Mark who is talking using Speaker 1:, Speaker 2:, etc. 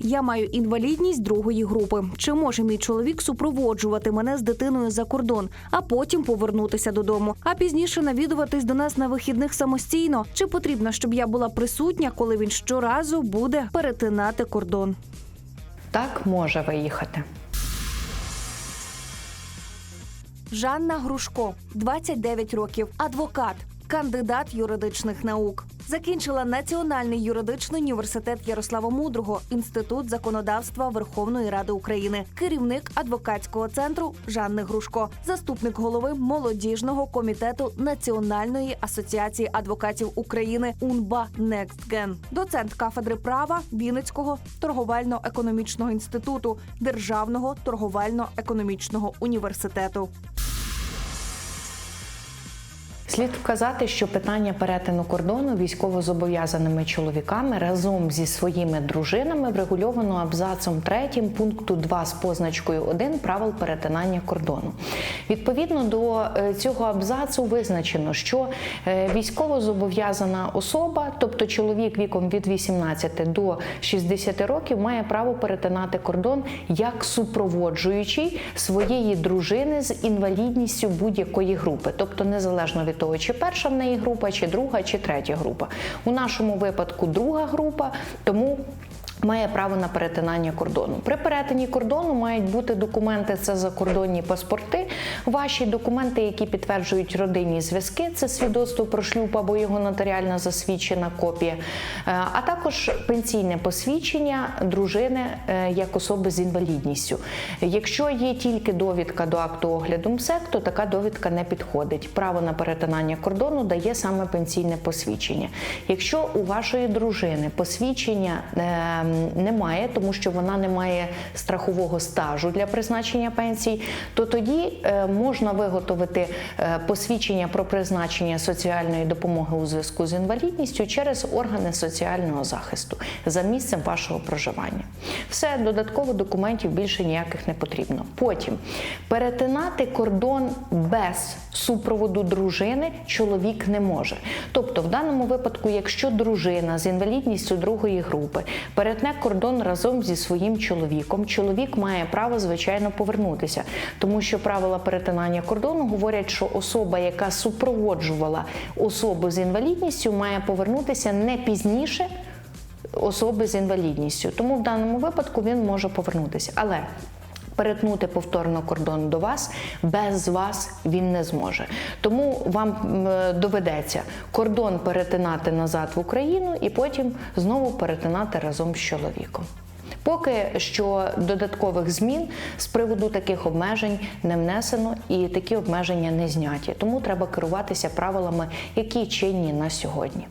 Speaker 1: Я маю інвалідність другої групи. Чи може мій чоловік супроводжувати мене з дитиною за кордон, а потім повернутися додому, а пізніше навідуватись до нас на вихідних самостійно? Чи потрібно, щоб я була присутня, коли він щоразу буде перетинати кордон?
Speaker 2: Так може виїхати.
Speaker 1: Жанна Грушко, 29 років, адвокат, кандидат юридичних наук. Закінчила Національний юридичний університет Ярослава Мудрого, інститут законодавства Верховної Ради України, керівник адвокатського центру Жанни Грушко, заступник голови молодіжного комітету Національної асоціації адвокатів України УНБА «Некстген», доцент кафедри права Вінницького торговельно-економічного інституту Державного торговельно-економічного університету.
Speaker 2: Слід вказати, що питання перетину кордону військовозобов'язаними чоловіками разом зі своїми дружинами врегульовано абзацом 3 пункту 2 з позначкою 1 правил перетинання кордону. Відповідно до е, цього абзацу визначено, що е, військовозобов'язана особа, тобто чоловік віком від 18 до 60 років, має право перетинати кордон як супроводжуючий своєї дружини з інвалідністю будь-якої групи, тобто незалежно від того, чи перша в неї група, чи друга, чи третя група. У нашому випадку друга група, тому. Має право на перетинання кордону. При перетині кордону мають бути документи, це закордонні паспорти, ваші документи, які підтверджують родинні зв'язки, це свідоцтво про шлюб або його нотаріально засвідчена копія, е, а також пенсійне посвідчення дружини е, як особи з інвалідністю. Якщо є тільки довідка до акту огляду МСЕК, то така довідка не підходить. Право на перетинання кордону дає саме пенсійне посвідчення. Якщо у вашої дружини посвідчення е, немає, тому що вона не має страхового стажу для призначення пенсій, то тоді е, можна виготовити е, посвідчення про призначення соціальної допомоги у зв'язку з інвалідністю через органи соціального захисту за місцем вашого проживання. Все додатково документів більше ніяких не потрібно. Потім перетинати кордон без супроводу дружини чоловік не може. Тобто, в даному випадку, якщо дружина з інвалідністю другої групи перетне кордон разом зі своїм чоловіком, чоловік має право, звичайно, повернутися, тому що правила перетинання кордону говорять, що особа, яка супроводжувала особу з інвалідністю, має повернутися не пізніше. Особи з інвалідністю, тому в даному випадку він може повернутися. Але перетнути повторно кордон до вас без вас він не зможе. Тому вам доведеться кордон перетинати назад в Україну і потім знову перетинати разом з чоловіком. Поки що додаткових змін з приводу таких обмежень не внесено і такі обмеження не зняті. Тому треба керуватися правилами, які чинні на сьогодні.